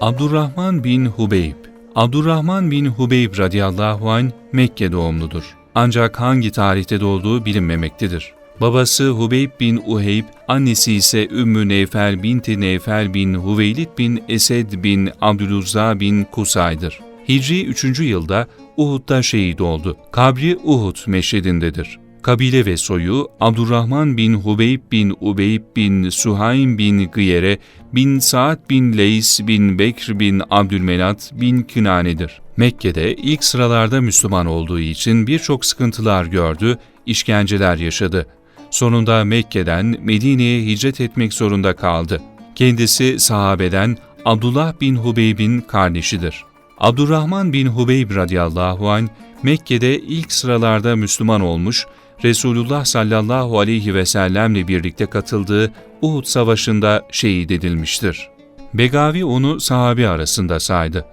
Abdurrahman bin Hubeyb Abdurrahman bin Hubeyb radıyallahu anh Mekke doğumludur. Ancak hangi tarihte doğduğu bilinmemektedir. Babası Hubeyb bin Uheyb, annesi ise Ümmü Neyfel binti Neyfel bin Hüveylid bin Esed bin Abdüluzza bin Kusay'dır. Hicri 3. yılda Uhud'da şehit oldu. Kabri Uhud meşredindedir. Kabile ve soyu Abdurrahman bin Hubeyb bin Ubeyb bin Suhaym bin Gıyere bin Saad bin Leys bin Bekr bin Abdülmenat bin Kinane'dir. Mekke'de ilk sıralarda Müslüman olduğu için birçok sıkıntılar gördü, işkenceler yaşadı. Sonunda Mekke'den Medine'ye hicret etmek zorunda kaldı. Kendisi sahabeden Abdullah bin Hubeyb'in kardeşidir. Abdurrahman bin Hubeyb radıyallahu anh Mekke'de ilk sıralarda Müslüman olmuş, Resulullah sallallahu aleyhi ve sellemle birlikte katıldığı Uhud Savaşı'nda şehit edilmiştir. Begavi onu sahabe arasında saydı.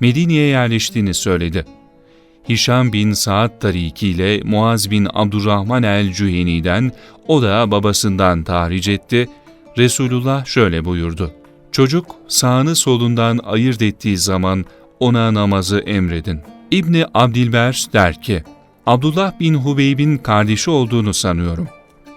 Medine'ye yerleştiğini söyledi. Hişam bin Saad Tariki ile Muaz bin Abdurrahman el-Cüheni'den, o da babasından tahric etti. Resulullah şöyle buyurdu. Çocuk sağını solundan ayırt ettiği zaman ona namazı emredin. İbni Abdilber der ki, Abdullah bin Hubeyb'in kardeşi olduğunu sanıyorum.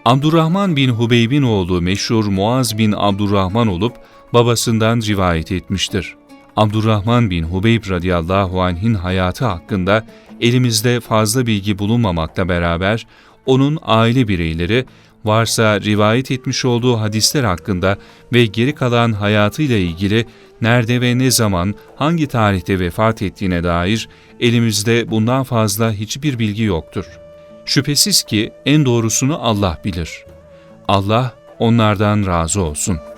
Abdurrahman bin Hubeyb'in oğlu meşhur Muaz bin Abdurrahman olup babasından rivayet etmiştir. Abdurrahman bin Hubeyb radıyallahu anh'in hayatı hakkında elimizde fazla bilgi bulunmamakla beraber onun aile bireyleri varsa rivayet etmiş olduğu hadisler hakkında ve geri kalan hayatıyla ilgili nerede ve ne zaman hangi tarihte vefat ettiğine dair elimizde bundan fazla hiçbir bilgi yoktur. Şüphesiz ki en doğrusunu Allah bilir. Allah onlardan razı olsun.''